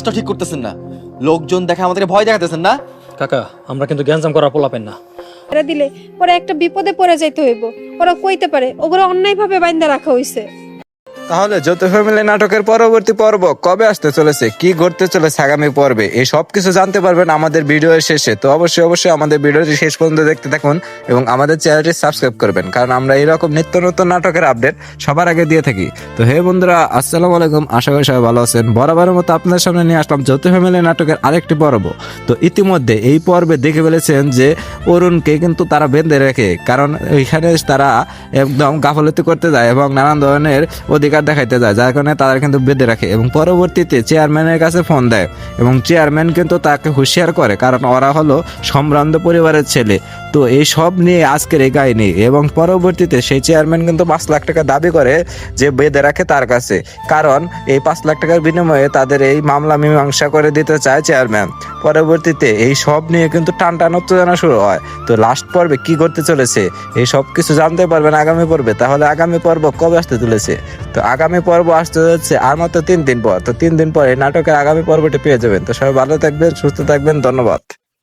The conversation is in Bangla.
কাজটা ঠিক করতেছেন না। লোকজন দেখে আমাদের ভয় দেখাতেছেন না? কাকা আমরা কিন্তু গ্যাঞ্জাম করা পোলাপেন না। এরা দিলে পরে একটা বিপদে পড়ে যাইতে হইব। ওরা কইতে পারে ওগুলো অন্যায়ভাবে বাইন্দা রাখা হইছে। তাহলে যৌথ ফ্যামিলি নাটকের পরবর্তী পর্ব কবে আসতে চলেছে? কি ঘটতে চলেছে আগামী পর্বে? এই সব কিছু জানতে পারবেন আমাদের ভিডিওর শেষে। তো অবশ্যই অবশ্যই আমাদের ভিডিওটি শেষ পর্যন্ত দেখতে থাকুন এবং আমাদের চ্যানেলটি সাবস্ক্রাইব করবেন, কারণ আমরা এইরকম নিত্য নতুন নাটকের আপডেট সবার আগে দিয়ে থাকি। তো হে বন্ধুরা, আসসালামু আলাইকুম। আশা করি সবাই ভালো আছেন। বরাবরের মতো আপনাদের সামনে নিয়ে আসলাম যৌথ ফ্যামিলি নাটকের আরেকটি পর্ব। তো ইতিমধ্যে এই পর্বে দেখে ফেলেছেন যে অরুণকে কিন্তু তারা বেঁধে রেখে, কারণ এখানে তারা একদম গাফলতি করতে যায় এবং নানান ধরনের অধিকার দেখাইতে যায়, যার কারণে তারা কিন্তু বেঁধে রাখে এবং পরবর্তীতে চেয়ারম্যানের কাছে ফোন দেয় এবং চেয়ারম্যান কিন্তু তাকে হুঁশিয়ার করে, কারণ ওরা হলো সম্ভ্রান্ত পরিবারের ছেলে। তো এই সব নিয়ে আজকের এই কাহিনী এবং পরবর্তীতে সেই চেয়ারম্যান কিন্তু পাঁচ লাখ টাকা দাবি করে যে বেঁধে রাখে তার কাছে। কারণ এই পাঁচ লাখ টাকার বিনিময়ে তাদের এই মামলা মীমাংসা করে দিতে চায় চেয়ারম্যান পরবর্তীতে এই সব নিয়ে কিন্তু টান টান উত্তেজনা শুরু হয়। তো লাস্ট পর্বে কি করতে চলেছে? এই সব কিছু জানতে পারবেন আগামী পর্বে। তাহলে আগামী পর্ব কবে আসতে চলেছে? তো আগামী পর্ব আসতে যাচ্ছে আর মাত্র তিন দিন পর। তো তিন দিন পর এই নাটকের আগামী পর্বটি পেয়ে যাবেন। তো সবাই ভালো থাকবেন, সুস্থ থাকবেন, ধন্যবাদ।